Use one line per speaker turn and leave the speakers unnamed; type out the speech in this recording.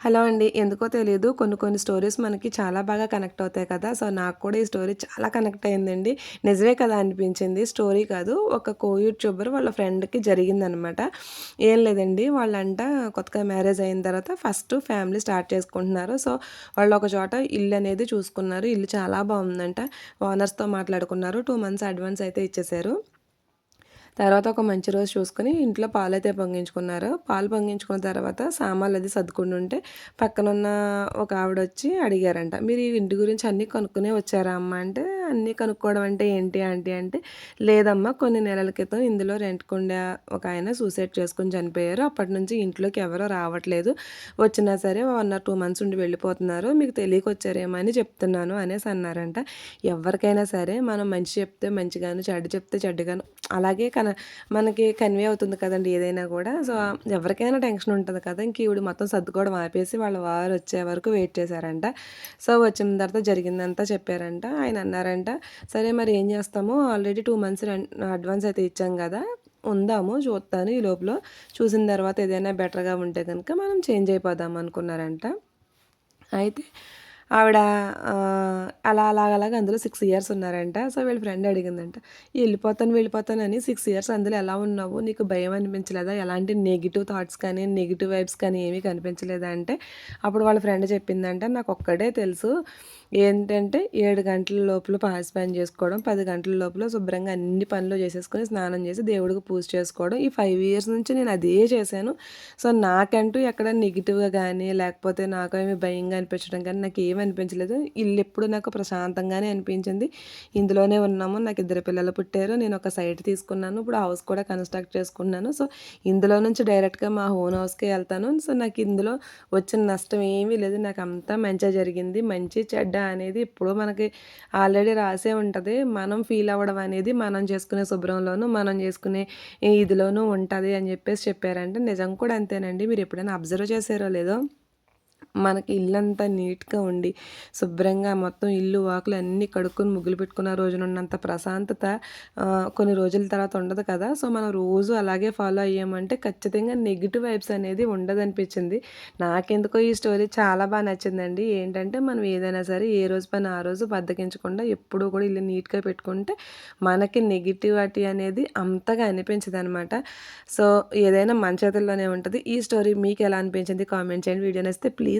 Hello అండి. ఎందుకో తెలియదు కొన్ని కొన్ని స్టోరీస్ మనకి చాలా బాగా కనెక్ట్ అవుతాయి కదా. సో నాకు కూడా ఈ స్టోరీ చాలా కనెక్ట్ అయిందండి. నిజమే కదా అనిపించింది. స్టోరీ కాదు. ఒక కో యూట్యూబర్ వాళ్ళ ఫ్రెండ్కి జరిగిందనమాట. ఏం లేదండి. వాళ్ళంట కొత్తగా మ్యారేజ్ అయిన తర్వాత ఫస్ట్ ఫ్యామిలీ స్టార్ట్ చేసుకుంటున్నారు. సో వాళ్ళు ఒక చోట ఇల్లు అనేది చూసుకున్నారు. ఇల్లు చాలా బాగుందంట. ఓనర్స్తో మాట్లాడుకున్నారు. టూ మంత్స్ అడ్వాన్స్ అయితే ఇచ్చేసారు. తర్వాత ఒక మంచి రోజు చూసుకొని ఇంట్లో పాలు అయితే పొంగించుకున్నారు. పాలు పొంగించుకున్న తర్వాత సామాన్లు అది సర్దుకుంటుంటే పక్కనున్న ఒక ఆవిడ వచ్చి అడిగారంట మీరు ఈ ఇంటి గురించి అన్నీ కొనుక్కునే వచ్చారా అమ్మ? అంటే అన్నీ కనుక్కోవడం అంటే ఏంటి ఆంటీ అంటే లేదమ్మా కొన్ని నెలల క్రితం ఇందులో రెంట్కుండే ఒక ఆయన సూసైడ్ చేసుకుని చనిపోయారు. అప్పటి నుంచి ఇంట్లోకి ఎవరో రావట్లేదు. వచ్చినా సరే వన్ ఆర్ టూ మంత్స్ ఉండి వెళ్ళిపోతున్నారు. మీకు తెలియక వచ్చారేమో అని చెప్తున్నాను అనేసి అన్నారంట. ఎవరికైనా సరే మనం మంచి చెప్తే మంచిగాను చెడ్డ చెప్తే చెడ్డగాను అలాగే కన మనకి కన్వే అవుతుంది కదండి ఏదైనా కూడా. సో ఎవరికైనా టెన్షన్ ఉంటుంది కదా. ఇంక ఈవిడ మొత్తం సర్దుకోవడం ఆపేసి వాళ్ళ వారు వచ్చే వరకు వెయిట్ చేశారంట. సో వచ్చిన తర్వాత జరిగిందంతా చెప్పారంట. ఆయన అన్నారంట అంట. సరే మరి ఏం చేస్తాము ఆల్రెడీ టూ మంత్స్ అడ్వాన్స్ అయితే ఇచ్చాం కదా ఉందాము చూస్తాను ఈ లోపల. చూసిన తర్వాత ఏదైనా బెటర్గా ఉంటే కనుక మనం చేంజ్ అయిపోదాం అనుకున్నారంట. అయితే ఆవిడ అలా అలాగలాగా అందులో సిక్స్ ఇయర్స్ ఉన్నారంట. సో వీళ్ళ ఫ్రెండ్ అడిగిందంట వెళ్ళిపోతాను వెళ్ళిపోతాను అని సిక్స్ ఇయర్స్ అందులో ఎలా ఉన్నావు? నీకు భయం అనిపించలేదా? ఎలాంటి నెగిటివ్ థాట్స్ కానీ నెగిటివ్ వైబ్స్ కానీ ఏమీ కనిపించలేదా అంటే అప్పుడు వాళ్ళ ఫ్రెండ్ చెప్పిందంట నాకు ఒక్కడే తెలుసు ఏంటంటే ఏడు గంటల లోపల పాస్ పని చేసుకోవడం పది గంటల లోపల శుభ్రంగా అన్ని పనులు చేసేసుకొని స్నానం చేసి దేవుడికి పూజ చేసుకోవడం ఈ ఫైవ్ ఇయర్స్ నుంచి నేను అదే చేశాను. సో నాకంటూ ఎక్కడ నెగిటివ్గా కానీ లేకపోతే నాకు ఏమి భయంగా అనిపించడం కానీ నాకు ఏమి అనిపించలేదు. ఇల్లు ఎప్పుడు నాకు ప్రశాంతంగానే అనిపించింది. ఇందులోనే ఉన్నాము. నాకు ఇద్దరు పిల్లలు పుట్టారు. నేను ఒక సైట్ తీసుకున్నాను. ఇప్పుడు హౌస్ కూడా కన్స్ట్రక్ట్ చేసుకున్నాను సో ఇందులో నుంచి డైరెక్ట్గా మా ఓన్ హౌస్కి వెళ్తాను. సో నాకు ఇందులో వచ్చిన నష్టం ఏమీ లేదు. నాకు అంతా మంచిగా జరిగింది. మంచి చెడ్డ అనేది ఇప్పుడు మనకి ఆల్రెడీ రాసే ఉంటుంది. మనం ఫీల్ అవ్వడం అనేది మనం చేసుకునే శుభ్రంలోనూ మనం చేసుకునే ఇదిలోనూ ఉంటుంది అని చెప్పేసి చెప్పారంటే నిజం కూడా అంతేనండి. మీరు ఎప్పుడైనా అబ్జర్వ్ చేశారో లేదో? మనకి ఇల్లంతా నీట్గా ఉండి శుభ్రంగా మొత్తం ఇల్లు వాకులు అన్నీ కడుక్కొని ముగ్గులు పెట్టుకున్న రోజున ఉన్నంత ప్రశాంతత కొన్ని రోజుల తర్వాత ఉండదు కదా. సో మనం రోజు అలాగే ఫాలో అయ్యామంటే ఖచ్చితంగా నెగిటివ్ వైబ్స్ అనేది ఉండదనిపించింది. నాకెందుకో ఈ స్టోరీ చాలా బాగా నచ్చిందండి. ఏంటంటే మనం ఏదైనా సరే ఏ రోజు పని ఆ రోజు బద్దకించకుండా ఎప్పుడూ కూడా ఇల్లు నీట్గా పెట్టుకుంటే మనకి నెగిటివిటీ అనేది అంతగా అనిపించదు అనమాట సో ఏదైనా మన చేతుల్లోనే ఉంటుంది. ఈ స్టోరీ మీకు ఎలా అనిపించింది కామెంట్ చేయండి. వీడియో నచ్చితే ప్లీజ్